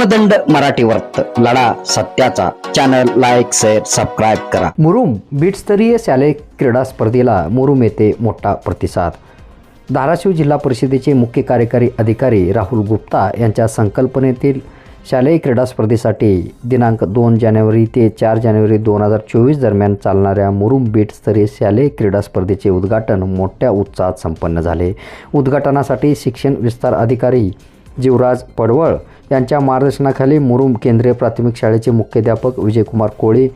कर्मदंड मराठी वर्त लढा सत्याचा. चॅनल लाईक शेअर सबस्क्राईब करा. मुरुम बीटस्तरीय शालेय क्रीडा स्पर्धेला मुरुम येथे मोठा प्रतिसाद. धाराशिव जिल्हा परिषदेचे मुख्य कार्यकारी अधिकारी राहुल गुप्ता यांच्या संकल्पनेतील शालेय क्रीडा स्पर्धेसाठी दिनांक दोन जानेवारी ते चार जानेवारी दोन हजार चोवीस दरम्यान चालणाऱ्या मुरुम बीटस्तरीय शालेय क्रीडा स्पर्धेचे उद्घाटन मोठ्या उत्साहात संपन्न झाले. उद्घाटनासाठी शिक्षण विस्तार अधिकारी जीवराज पडवळ यांच्या मार्गदर्शनाखाली मुरुम केंद्रीय प्राथमिक शाळेचे मुख्याध्यापक विजयकुमार कोळी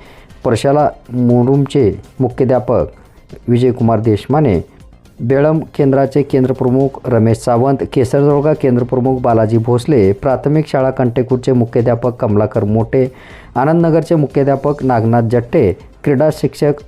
परशाला मुरुमचे मुख्याध्यापक विजयकुमार देशमाने बेळम केंद्राचे केंद्रप्रमुख रमेश सावंत केसरदुर्गा केंद्रप्रमुख बालाजी भोसले प्राथमिक शाळा कंटेकूरचे मुख्याध्यापक कमलाकर मोटे आनंदनगरचे मुख्याध्यापक नागनाथ जट्टे क्रीडा शिक्षक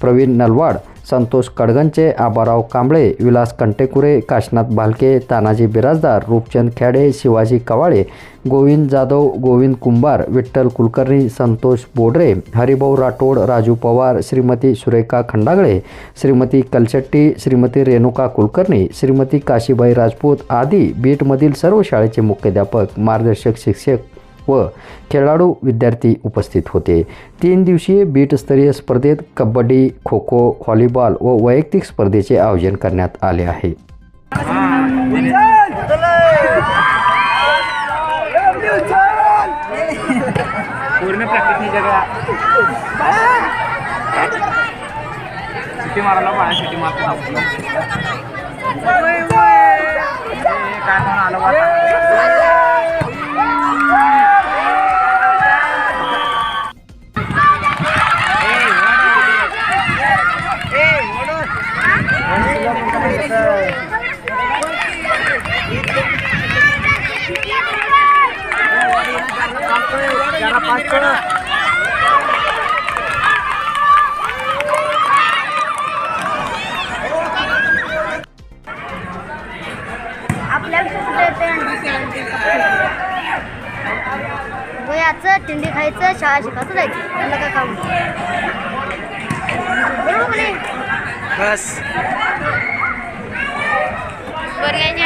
प्रवीण नलवाड संतोष कडगंचे आबाराव कांबळे विलास कंटेकुरे काशनाथ भालके तानाजी बिराजदार रूपचंद खेडे शिवाजी कवाळे गोविंद जाधव गोविंद कुंभार विठ्ठल कुलकर्णी संतोष बोडरे हरिभाऊ राठोड राजू पवार श्रीमती सुरेखा खंडागळे श्रीमती कलशेट्टी श्रीमती रेणुका कुलकर्णी श्रीमती काशीबाई राजपूत आदी बीटमधील सर्व शाळेचे मुख्याध्यापक मार्गदर्शक शिक्षक व खेळाडू विद्यार्थी उपस्थित होते. तीन दिवसीय बीटस्तरीय स्पर्धेत कबड्डी खो खो व्हॉलीबॉल व वैयक्तिक स्पर्धेचे आयोजन करण्यात आले आहे. पूर्ण प्रॅक्टिस जगा. सिटी मारायला पाहिजे सिटी मारतो आपल्याला सुद्धा खायचं शाळा शिकायचं जायचं त्याला काय काम का बस.